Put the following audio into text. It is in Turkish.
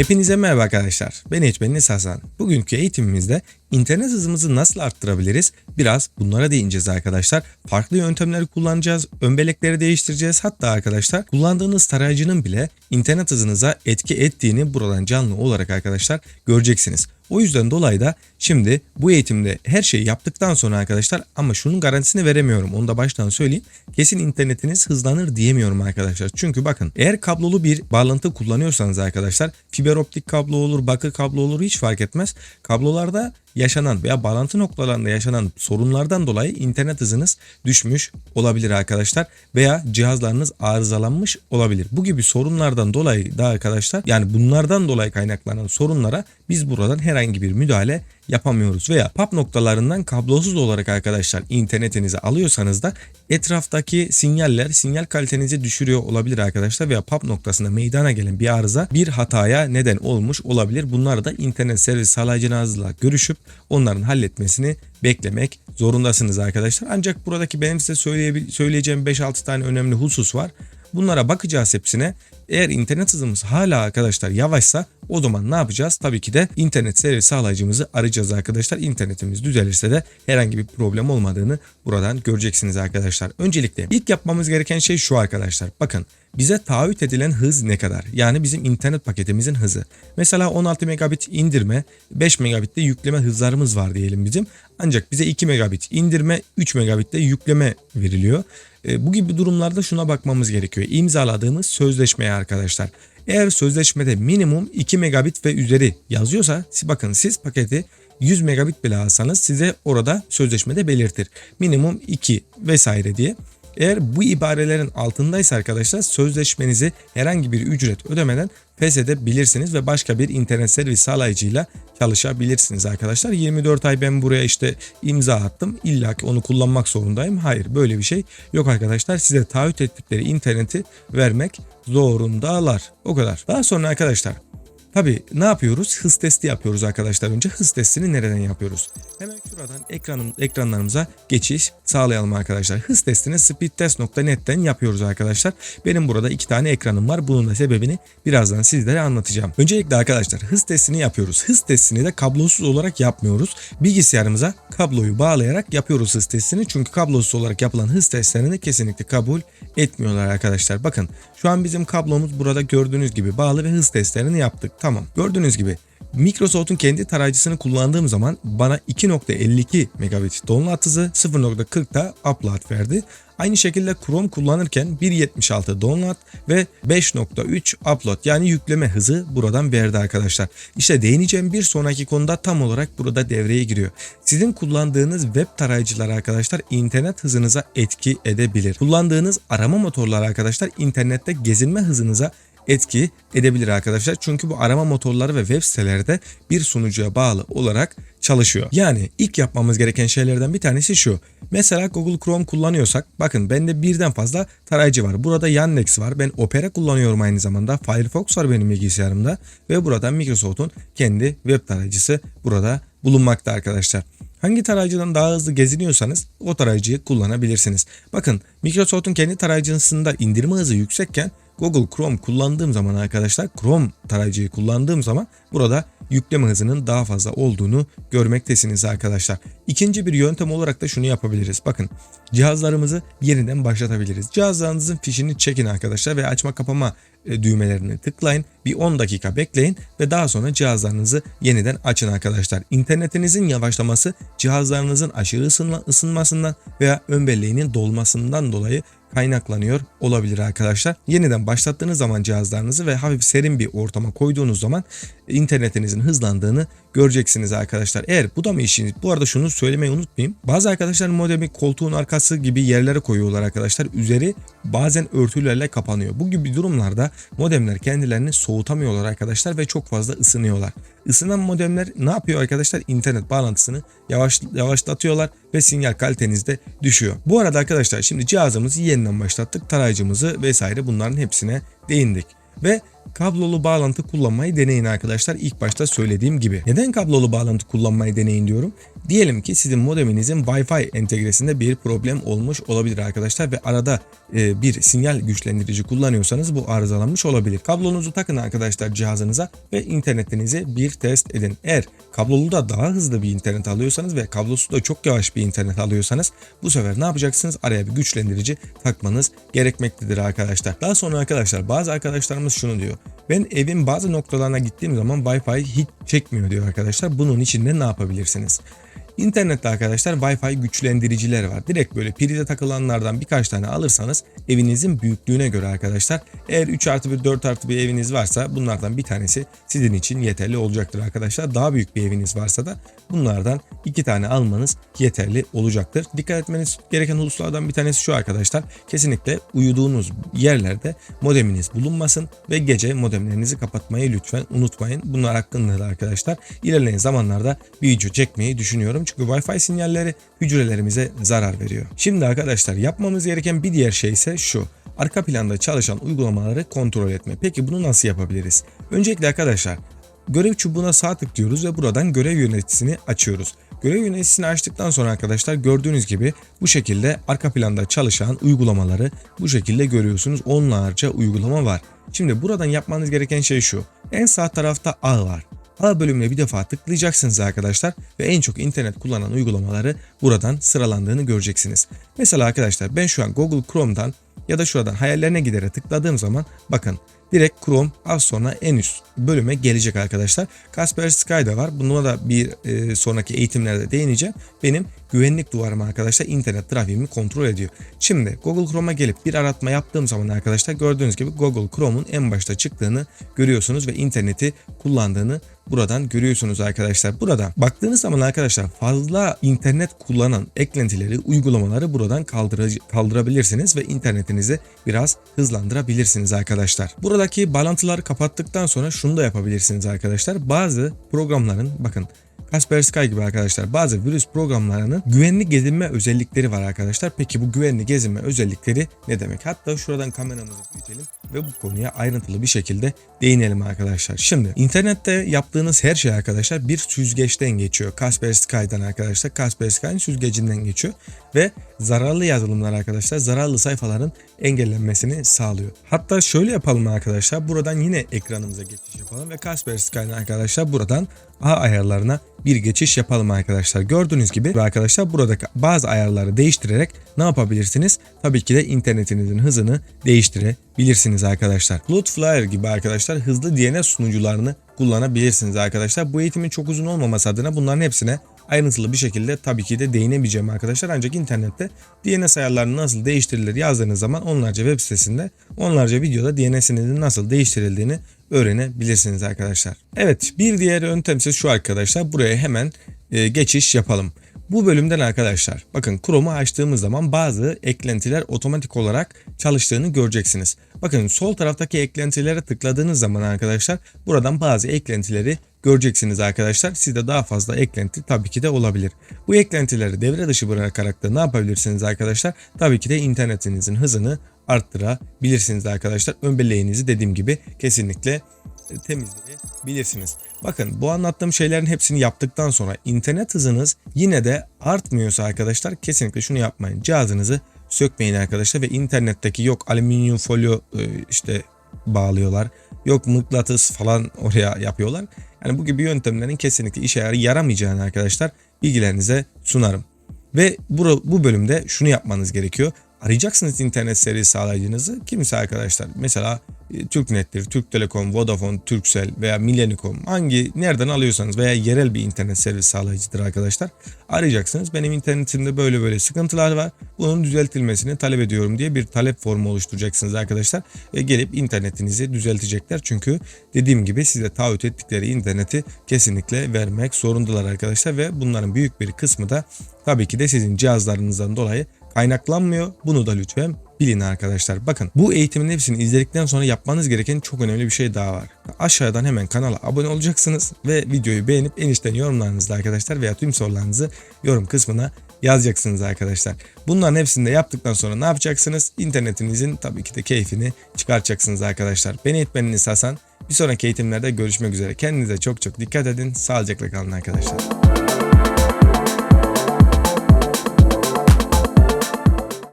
Hepinize merhaba arkadaşlar. Ben Eğitmeniniz Hasan. Bugünkü eğitimimizde internet hızımızı nasıl arttırabiliriz? Biraz bunlara değineceğiz arkadaşlar. Farklı yöntemleri kullanacağız. Ön bellekleri değiştireceğiz. Hatta arkadaşlar kullandığınız tarayıcının bile internet hızınıza etki ettiğini buradan canlı olarak arkadaşlar göreceksiniz. O yüzden dolayı da şimdi bu eğitimde her şeyi yaptıktan sonra arkadaşlar ama şunun garantisini veremiyorum. Onu da baştan söyleyeyim. Kesin internetiniz hızlanır diyemiyorum arkadaşlar. Çünkü bakın eğer kablolu bir bağlantı kullanıyorsanız arkadaşlar fiber optik kablo olur, bakır kablo olur hiç fark etmez. Kablolarda yaşanan veya bağlantı noktalarında yaşanan sorunlardan dolayı internet hızınız düşmüş olabilir arkadaşlar veya cihazlarınız arızalanmış olabilir. Bu gibi sorunlardan dolayı da arkadaşlar yani bunlardan dolayı kaynaklanan sorunlara biz buradan herhangi bir müdahale yapamıyoruz veya pap noktalarından kablosuz olarak arkadaşlar internetinizi alıyorsanız da etraftaki sinyaller sinyal kalitenizi düşürüyor olabilir arkadaşlar veya pap noktasında meydana gelen bir arıza bir hataya neden olmuş olabilir. Bunları da internet servis sağlayıcınızla görüşüp onların halletmesini beklemek zorundasınız arkadaşlar. Ancak buradaki benim size söyleyeceğim 5-6 tane önemli husus var. Bunlara bakacağız hepsine. Eğer internet hızımız hala arkadaşlar yavaşsa o zaman ne yapacağız? Tabii ki de internet servis sağlayıcımızı arayacağız arkadaşlar. İnternetimiz düzelirse de herhangi bir problem olmadığını buradan göreceksiniz arkadaşlar. Öncelikle ilk yapmamız gereken şey şu arkadaşlar. Bakın bize taahhüt edilen hız ne kadar? Yani bizim internet paketimizin hızı. Mesela 16 megabit indirme, 5 megabitte yükleme hızlarımız var diyelim bizim. Ancak bize 2 megabit indirme, 3 megabitte yükleme veriliyor. E, bu gibi durumlarda şuna bakmamız gerekiyor. İmzaladığımız sözleşmeye arkadaşlar. Eğer sözleşmede minimum 2 megabit ve üzeri yazıyorsa bakın siz paketi 100 megabit bile alsanız size orada sözleşmede belirtir. Minimum 2 vesaire diye. Eğer bu ibarelerin altındaysa arkadaşlar sözleşmenizi herhangi bir ücret ödemeden feshedebilirsiniz ve başka bir internet servis sağlayıcıyla çalışabilirsiniz arkadaşlar. 24 ay ben buraya işte imza attım. İlla ki onu kullanmak zorundayım. Hayır böyle bir şey yok arkadaşlar. Size taahhüt ettikleri interneti vermek zorundalar. O kadar. Daha sonra arkadaşlar Tabi ne yapıyoruz? Hız testi yapıyoruz arkadaşlar önce. Hız testini nereden yapıyoruz? Hemen şuradan ekranım, ekranlarımıza geçiş sağlayalım arkadaşlar. Hız testini speedtest.net'ten yapıyoruz arkadaşlar. Benim burada iki tane ekranım var. Bunun da sebebini birazdan sizlere anlatacağım. Öncelikle arkadaşlar hız testini yapıyoruz. Hız testini de kablosuz olarak yapmıyoruz. Bilgisayarımıza kabloyu bağlayarak yapıyoruz hız testini. Çünkü kablosuz olarak yapılan hız testlerini kesinlikle kabul etmiyorlar arkadaşlar. Bakın şu an bizim kablomuz burada gördüğünüz gibi bağlı ve hız testlerini yaptık. Tamam gördüğünüz gibi Microsoft'un kendi tarayıcısını kullandığım zaman bana 2.52 megabit download hızı 0.40 da upload verdi. Aynı şekilde Chrome kullanırken 1.76 download ve 5.3 upload yani yükleme hızı buradan verdi arkadaşlar. İşte değineceğim bir sonraki konuda tam olarak burada devreye giriyor. Sizin kullandığınız web tarayıcılar arkadaşlar internet hızınıza etki edebilir. Kullandığınız arama motorları arkadaşlar internette gezinme hızınıza etki edebilir arkadaşlar. Çünkü bu arama motorları ve web siteleri de bir sunucuya bağlı olarak çalışıyor. Yani ilk yapmamız gereken şeylerden bir tanesi şu. Mesela Google Chrome kullanıyorsak bakın bende birden fazla tarayıcı var. Burada Yandex var. Ben Opera kullanıyorum aynı zamanda. Firefox var benim bilgisayarımda ve burada Microsoft'un kendi web tarayıcısı burada bulunmakta arkadaşlar. Hangi tarayıcıdan daha hızlı geziniyorsanız o tarayıcıyı kullanabilirsiniz. Bakın Microsoft'un kendi tarayıcısında indirme hızı yüksekken Google Chrome kullandığım zaman arkadaşlar Chrome tarayıcıyı kullandığım zaman burada yükleme hızının daha fazla olduğunu görmektesiniz arkadaşlar. İkinci bir yöntem olarak da şunu yapabiliriz. Bakın cihazlarımızı yeniden başlatabiliriz. Cihazlarınızın fişini çekin arkadaşlar ve açma kapama e, düğmelerini tıklayın. Bir 10 dakika bekleyin ve daha sonra cihazlarınızı yeniden açın arkadaşlar. İnternetinizin yavaşlaması cihazlarınızın aşırı ısınmasından veya ön belleğinin dolmasından dolayı kaynaklanıyor olabilir arkadaşlar. Yeniden başlattığınız zaman cihazlarınızı ve hafif serin bir ortama koyduğunuz zaman internetinizin hızlandığını göreceksiniz arkadaşlar. Eğer bu da mı işiniz? Bu arada şunu söylemeyi unutmayayım. Bazı arkadaşlar modemi koltuğun arkası gibi yerlere koyuyorlar arkadaşlar. Üzeri bazen örtülerle kapanıyor. Bu gibi durumlarda modemler kendilerini soğutamıyorlar arkadaşlar ve çok fazla ısınıyorlar. Isınan modemler ne yapıyor arkadaşlar? İnternet bağlantısını yavaş, yavaşlatıyorlar ve sinyal kaliteniz de düşüyor. Bu arada arkadaşlar şimdi cihazımızı yeniden başlattık. Tarayıcımızı vesaire bunların hepsine değindik. Ve kablolu bağlantı kullanmayı deneyin arkadaşlar. İlk başta söylediğim gibi. Neden kablolu bağlantı kullanmayı deneyin diyorum? Diyelim ki sizin modeminizin Wi-Fi entegresinde bir problem olmuş olabilir arkadaşlar ve arada e, bir sinyal güçlendirici kullanıyorsanız bu arızalanmış olabilir. Kablonuzu takın arkadaşlar cihazınıza ve internetinizi bir test edin. Eğer kablolu da daha hızlı bir internet alıyorsanız ve kablosu da çok yavaş bir internet alıyorsanız bu sefer ne yapacaksınız? Araya bir güçlendirici takmanız gerekmektedir arkadaşlar. Daha sonra arkadaşlar bazı arkadaşlarımız şunu diyor. Ben evin bazı noktalarına gittiğim zaman Wi-Fi hiç çekmiyor diyor arkadaşlar. Bunun için de ne yapabilirsiniz? İnternette arkadaşlar Wi-Fi güçlendiriciler var. Direkt böyle prize takılanlardan birkaç tane alırsanız evinizin büyüklüğüne göre arkadaşlar. Eğer 3 artı 1 4 artı bir eviniz varsa bunlardan bir tanesi sizin için yeterli olacaktır arkadaşlar. Daha büyük bir eviniz varsa da bunlardan iki tane almanız yeterli olacaktır. Dikkat etmeniz gereken hususlardan bir tanesi şu arkadaşlar. Kesinlikle uyuduğunuz yerlerde modeminiz bulunmasın ve gece modemlerinizi kapatmayı lütfen unutmayın. Bunlar hakkında da arkadaşlar ilerleyen zamanlarda bir video çekmeyi düşünüyorum. Çünkü Wi-Fi sinyalleri hücrelerimize zarar veriyor. Şimdi arkadaşlar yapmamız gereken bir diğer şey ise şu. Arka planda çalışan uygulamaları kontrol etme. Peki bunu nasıl yapabiliriz? Öncelikle arkadaşlar görev çubuğuna sağ tıklıyoruz ve buradan görev yöneticisini açıyoruz. Görev yöneticisini açtıktan sonra arkadaşlar gördüğünüz gibi bu şekilde arka planda çalışan uygulamaları bu şekilde görüyorsunuz. Onlarca uygulama var. Şimdi buradan yapmanız gereken şey şu. En sağ tarafta ağ var. A bölümüne bir defa tıklayacaksınız arkadaşlar ve en çok internet kullanan uygulamaları buradan sıralandığını göreceksiniz. Mesela arkadaşlar ben şu an Google Chrome'dan ya da şuradan hayallerine gidere tıkladığım zaman bakın direkt Chrome az sonra en üst bölüme gelecek arkadaşlar. Kaspersky da var. Buna da bir e, sonraki eğitimlerde değineceğim. Benim güvenlik duvarım arkadaşlar internet trafiğimi kontrol ediyor. Şimdi Google Chrome'a gelip bir aratma yaptığım zaman arkadaşlar gördüğünüz gibi Google Chrome'un en başta çıktığını görüyorsunuz ve interneti kullandığını buradan görüyorsunuz arkadaşlar. Burada baktığınız zaman arkadaşlar fazla internet kullanan eklentileri, uygulamaları buradan kaldır kaldırabilirsiniz ve internetinizi biraz hızlandırabilirsiniz arkadaşlar. Buradaki bağlantıları kapattıktan sonra şunu da yapabilirsiniz arkadaşlar. Bazı programların bakın Kaspersky gibi arkadaşlar bazı virüs programlarının güvenli gezinme özellikleri var arkadaşlar. Peki bu güvenli gezinme özellikleri ne demek? Hatta şuradan kameramızı büyütelim ve bu konuya ayrıntılı bir şekilde değinelim arkadaşlar. Şimdi internette yaptığınız her şey arkadaşlar bir süzgeçten geçiyor. Kaspersky'dan arkadaşlar. Kaspersky'nin süzgecinden geçiyor ve zararlı yazılımlar arkadaşlar zararlı sayfaların engellenmesini sağlıyor. Hatta şöyle yapalım arkadaşlar. Buradan yine ekranımıza geçiş yapalım ve Kaspersky'den arkadaşlar buradan A ayarlarına bir geçiş yapalım arkadaşlar. Gördüğünüz gibi arkadaşlar buradaki bazı ayarları değiştirerek ne yapabilirsiniz? Tabii ki de internetinizin hızını değiştirebilirsiniz arkadaşlar. Cloudflare gibi arkadaşlar hızlı DNS sunucularını kullanabilirsiniz arkadaşlar. Bu eğitimin çok uzun olmaması adına bunların hepsine ayrıntılı bir şekilde tabii ki de değinemeyeceğim arkadaşlar. Ancak internette DNS ayarlarını nasıl değiştirilir yazdığınız zaman onlarca web sitesinde onlarca videoda DNS'inizin nasıl değiştirildiğini öğrenebilirsiniz arkadaşlar. Evet bir diğer yöntem ise şu arkadaşlar. Buraya hemen e, geçiş yapalım. Bu bölümden arkadaşlar bakın Chrome'u açtığımız zaman bazı eklentiler otomatik olarak çalıştığını göreceksiniz. Bakın sol taraftaki eklentilere tıkladığınız zaman arkadaşlar buradan bazı eklentileri göreceksiniz arkadaşlar. Sizde daha fazla eklenti tabii ki de olabilir. Bu eklentileri devre dışı bırakarak da ne yapabilirsiniz arkadaşlar? Tabii ki de internetinizin hızını arttırabilirsiniz arkadaşlar. Ön belleğinizi dediğim gibi kesinlikle temizleyebilirsiniz. Bakın bu anlattığım şeylerin hepsini yaptıktan sonra internet hızınız yine de artmıyorsa arkadaşlar kesinlikle şunu yapmayın. Cihazınızı sökmeyin arkadaşlar ve internetteki yok alüminyum folyo e, işte bağlıyorlar. Yok mıknatıs falan oraya yapıyorlar. Yani bu gibi yöntemlerin kesinlikle işe yaramayacağını arkadaşlar bilgilerinize sunarım. Ve bu, bölümde şunu yapmanız gerekiyor. Arayacaksınız internet servis sağlayıcınızı. Kimse arkadaşlar mesela Türknet'tir, Türk Telekom, Vodafone, Turkcell veya Millennium hangi nereden alıyorsanız veya yerel bir internet servis sağlayıcıdır arkadaşlar. Arayacaksınız. Benim internetimde böyle böyle sıkıntılar var. Bunun düzeltilmesini talep ediyorum diye bir talep formu oluşturacaksınız arkadaşlar. Ve gelip internetinizi düzeltecekler. Çünkü dediğim gibi size taahhüt ettikleri interneti kesinlikle vermek zorundalar arkadaşlar. Ve bunların büyük bir kısmı da tabii ki de sizin cihazlarınızdan dolayı kaynaklanmıyor. Bunu da lütfen bilin arkadaşlar. Bakın bu eğitimin hepsini izledikten sonra yapmanız gereken çok önemli bir şey daha var. Aşağıdan hemen kanala abone olacaksınız ve videoyu beğenip en içten yorumlarınızla arkadaşlar veya tüm sorularınızı yorum kısmına yazacaksınız arkadaşlar. Bunların hepsini de yaptıktan sonra ne yapacaksınız? İnternetinizin tabii ki de keyfini çıkartacaksınız arkadaşlar. Beni eğitmeniniz Hasan. Bir sonraki eğitimlerde görüşmek üzere. Kendinize çok çok dikkat edin. Sağlıcakla kalın arkadaşlar.